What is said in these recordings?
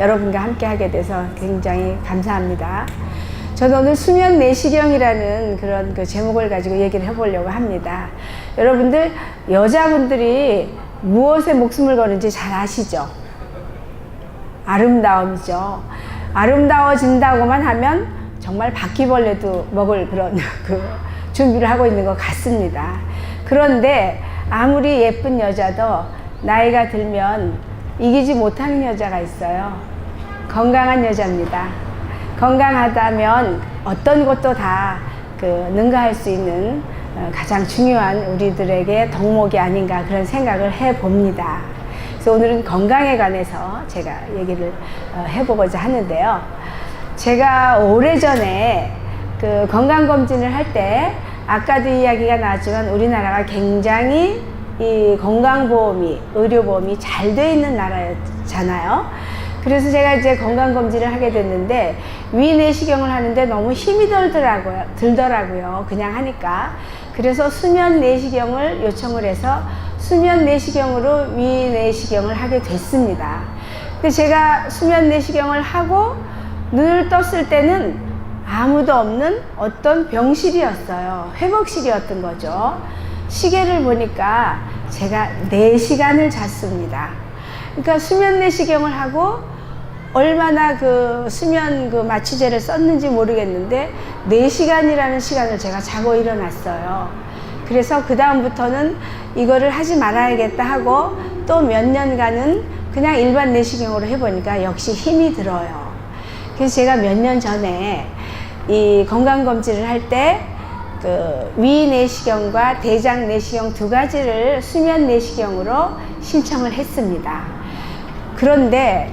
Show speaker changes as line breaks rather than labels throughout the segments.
여러분과 함께 하게 돼서 굉장히 감사합니다. 저는 오늘 수면 내시경이라는 그런 그 제목을 가지고 얘기를 해보려고 합니다. 여러분들, 여자분들이 무엇에 목숨을 거는지 잘 아시죠? 아름다움이죠. 아름다워진다고만 하면 정말 바퀴벌레도 먹을 그런 그 준비를 하고 있는 것 같습니다. 그런데 아무리 예쁜 여자도 나이가 들면 이기지 못하는 여자가 있어요. 건강한 여자입니다. 건강하다면 어떤 것도 다 그 능가할 수 있는 어, 가장 중요한 우리들에게 덕목이 아닌가 그런 생각을 해 봅니다. 그래서 오늘은 건강에 관해서 제가 얘기를 어, 해보고자 하는데요. 제가 오래전에 그 건강검진을 할 때 아까도 이야기가 나왔지만 우리나라가 굉장히 이 건강보험이, 의료보험이 잘 돼 있는 나라였잖아요. 그래서 제가 이제 건강검진을 하게 됐는데 위내시경을 하는데 너무 힘이 들더라고요. 들더라고요. 그냥 하니까. 그래서 수면 내시경을 요청을 해서 수면 내시경으로 위내시경을 하게 됐습니다. 근데 제가 수면 내시경을 하고 눈을 떴을 때는 아무도 없는 어떤 병실이었어요. 회복실이었던 거죠. 시계를 보니까 제가 4시간을 잤습니다. 그러니까 수면 내시경을 하고 얼마나 그 수면 그 마취제를 썼는지 모르겠는데 4시간이라는 시간을 제가 자고 일어났어요. 그래서 그다음부터는 이거를 하지 말아야겠다 하고 또 몇 년간은 그냥 일반 내시경으로 해보니까 역시 힘이 들어요. 그래서 제가 몇 년 전에 이 건강검진을 할때 그 위내시경과 대장 내시경 두 가지를 수면 내시경으로 신청을 했습니다. 그런데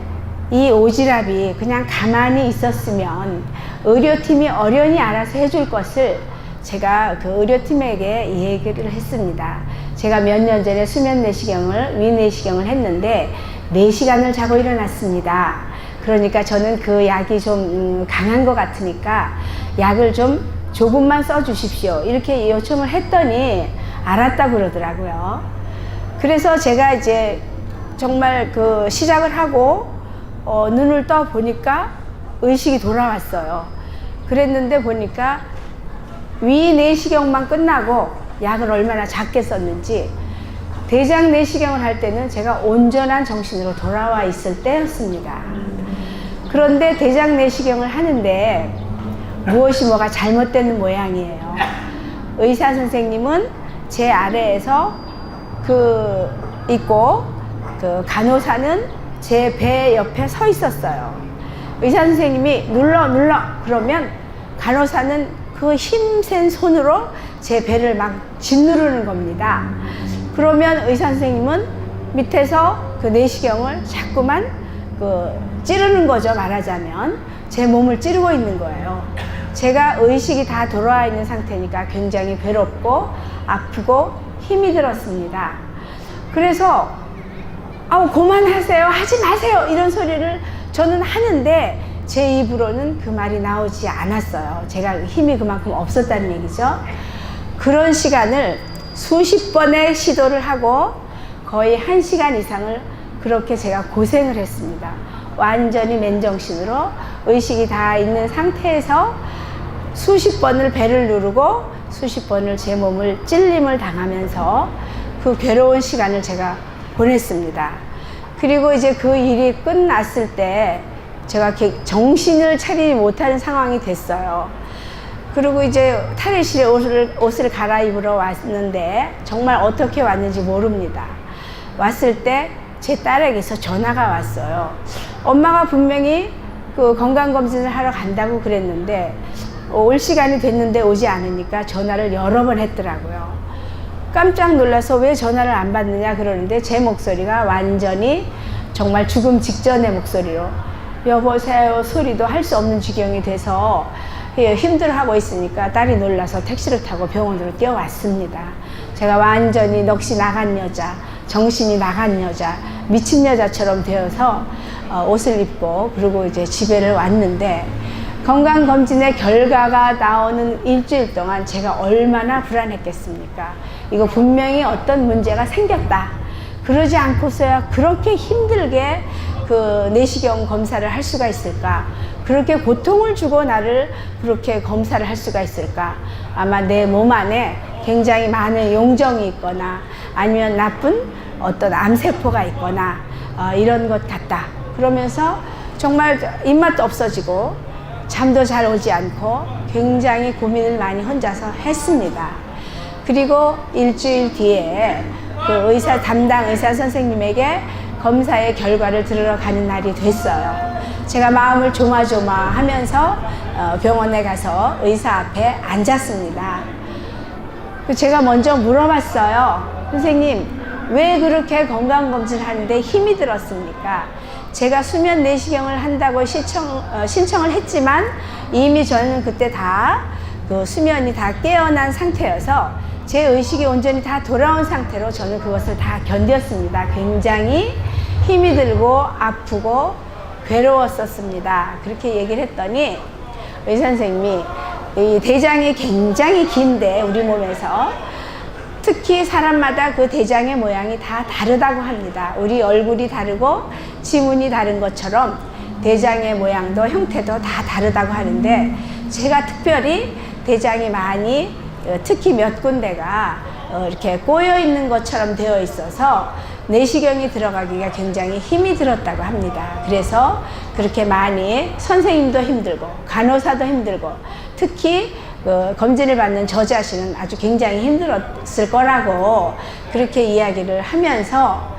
이 오지랖이 그냥 가만히 있었으면 의료팀이 어련히 알아서 해줄 것을 제가 그 의료팀에게 얘기를 했습니다. 제가 몇 년 전에 수면 내시경을, 위 내시경을 했는데 4시간을 자고 일어났습니다. 그러니까 저는 그 약이 좀 음, 강한 것 같으니까 약을 좀 조금만 써 주십시오. 이렇게 요청을 했더니 알았다 그러더라고요. 그래서 제가 이제 정말 그 시작을 하고 어, 눈을 떠 보니까 의식이 돌아왔어요. 그랬는데 보니까 위 내시경만 끝나고 약을 얼마나 작게 썼는지 대장 내시경을 할 때는 제가 온전한 정신으로 돌아와 있을 때였습니다. 그런데 대장 내시경을 하는데 무엇이 뭐가 잘못되는 모양이에요. 의사 선생님은 제 아래에서 그 있고 그 간호사는 제 배 옆에 서 있었어요. 의사 선생님이 눌러 눌러 그러면 간호사는 그 힘센 손으로 제 배를 막 짓누르는 겁니다. 그러면 의사 선생님은 밑에서 그 내시경을 자꾸만 그 찌르는 거죠 말하자면 제 몸을 찌르고 있는 거예요. 제가 의식이 다 돌아와 있는 상태니까 굉장히 괴롭고 아프고 힘이 들었습니다. 그래서 아우 그만하세요. 하지 마세요. 이런 소리를 저는 하는데 제 입으로는 그 말이 나오지 않았어요. 제가 힘이 그만큼 없었다는 얘기죠. 그런 시간을 수십 번의 시도를 하고 거의 한 시간 이상을 그렇게 제가 고생을 했습니다. 완전히 맨정신으로 의식이 다 있는 상태에서 수십 번을 배를 누르고 수십 번을 제 몸을 찔림을 당하면서 그 괴로운 시간을 제가 보냈습니다. 그리고 이제 그 일이 끝났을 때 제가 정신을 차리지 못하는 상황이 됐어요. 그리고 이제 탈의실에 옷을, 옷을 갈아입으러 왔는데 정말 어떻게 왔는지 모릅니다. 왔을 때 제 딸에게서 전화가 왔어요. 엄마가 분명히 그 건강검진을 하러 간다고 그랬는데 올 시간이 됐는데 오지 않으니까 전화를 여러 번 했더라고요. 깜짝 놀라서 왜 전화를 안 받느냐 그러는데 제 목소리가 완전히 정말 죽음 직전의 목소리로 여보세요 소리도 할 수 없는 지경이 돼서 예, 힘들어하고 있으니까 딸이 놀라서 택시를 타고 병원으로 뛰어왔습니다. 제가 완전히 넋이 나간 여자, 정신이 나간 여자, 미친 여자처럼 되어서 어, 옷을 입고 그리고 이제 집에를 왔는데 건강검진의 결과가 나오는 일주일 동안 제가 얼마나 불안했겠습니까? 이거 분명히 어떤 문제가 생겼다. 그러지 않고서야 그렇게 힘들게 그 내시경 검사를 할 수가 있을까? 그렇게 고통을 주고 나를 그렇게 검사를 할 수가 있을까? 아마 내 몸 안에 굉장히 많은 용정이 있거나 아니면 나쁜 어떤 암세포가 있거나 어, 이런 것 같다. 그러면서 정말 입맛도 없어지고 잠도 잘 오지 않고 굉장히 고민을 많이 혼자서 했습니다. 그리고 일주일 뒤에 그 의사 담당 의사 선생님에게 검사의 결과를 들으러 가는 날이 됐어요. 제가 마음을 조마조마 하면서 어, 병원에 가서 의사 앞에 앉았습니다. 그 제가 먼저 물어봤어요. 선생님, 왜 그렇게 건강검진을 하는데 힘이 들었습니까? 제가 수면 내시경을 한다고 신청, 어, 신청을 했지만 이미 저는 그때 다 그 수면이 다 깨어난 상태여서 제 의식이 온전히 다 돌아온 상태로 저는 그것을 다 견뎠습니다. 굉장히 힘이 들고 아프고 괴로웠었습니다. 그렇게 얘기를 했더니 의사 선생님이 이 대장이 굉장히 긴데 우리 몸에서 특히 사람마다 그 대장의 모양이 다 다르다고 합니다. 우리 얼굴이 다르고 지문이 다른 것처럼 대장의 모양도 형태도 다 다르다고 하는데 제가 특별히 대장이 많이 어, 특히 몇 군데가 어, 이렇게 꼬여 있는 것처럼 되어 있어서 내시경이 들어가기가 굉장히 힘이 들었다고 합니다. 그래서 그렇게 많이 선생님도 힘들고 간호사도 힘들고 특히 그 검진을 받는 저 자신은 아주 굉장히 힘들었을 거라고 그렇게 이야기를 하면서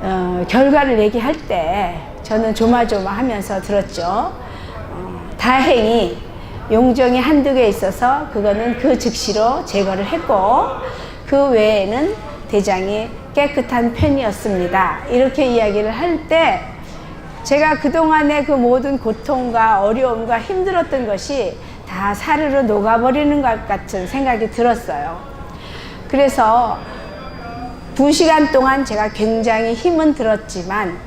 어, 결과를 얘기할 때 저는 조마조마하면서 들었죠. 어, 다행히 용종이 한두 개 있어서 그거는 그 즉시로 제거를 했고 그 외에는 대장이 깨끗한 편이었습니다. 이렇게 이야기를 할 때 제가 그동안의 그 모든 고통과 어려움과 힘들었던 것이 다 사르르 녹아버리는 것 같은 생각이 들었어요. 그래서 두 시간 동안 제가 굉장히 힘은 들었지만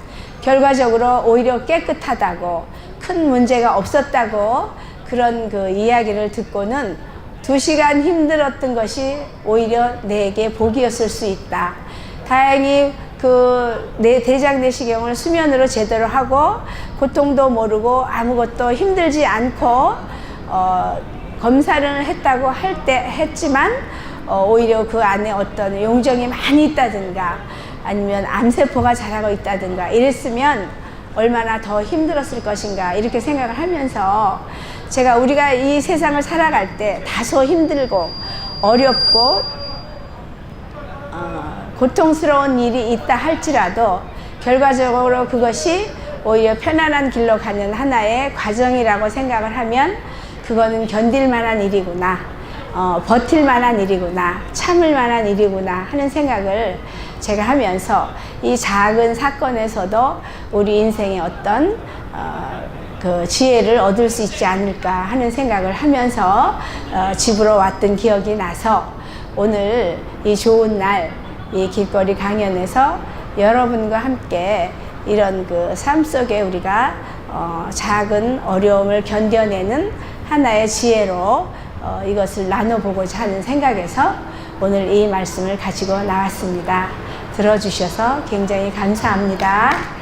결과적으로 오히려 깨끗하다고 큰 문제가 없었다고 그런 그 이야기를 듣고는 두 시간 힘들었던 것이 오히려 내게 복이었을 수 있다. 다행히 그 내 대장 내시경을 수면으로 제대로 하고 고통도 모르고 아무것도 힘들지 않고 어, 검사를 했다고 할 때 했지만 어, 오히려 그 안에 어떤 용정이 많이 있다든가 아니면 암세포가 자라고 있다든가 이랬으면 얼마나 더 힘들었을 것인가 이렇게 생각을 하면서 제가 우리가 이 세상을 살아갈 때 다소 힘들고 어렵고 어, 고통스러운 일이 있다 할지라도 결과적으로 그것이 오히려 편안한 길로 가는 하나의 과정이라고 생각을 하면 그거는 견딜 만한 일이구나. 어, 버틸 만한 일이구나. 참을 만한 일이구나 하는 생각을 제가 하면서 이 작은 사건에서도 우리 인생의 어떤 어, 그 지혜를 얻을 수 있지 않을까 하는 생각을 하면서 어, 집으로 왔던 기억이 나서 오늘 이 좋은 날 이 길거리 강연에서 여러분과 함께 이런 그 삶 속에 우리가 어, 작은 어려움을 견뎌내는 하나의 지혜로 어, 이것을 나눠보고자 하는 생각에서 오늘 이 말씀을 가지고 나왔습니다. 들어주셔서 굉장히 감사합니다.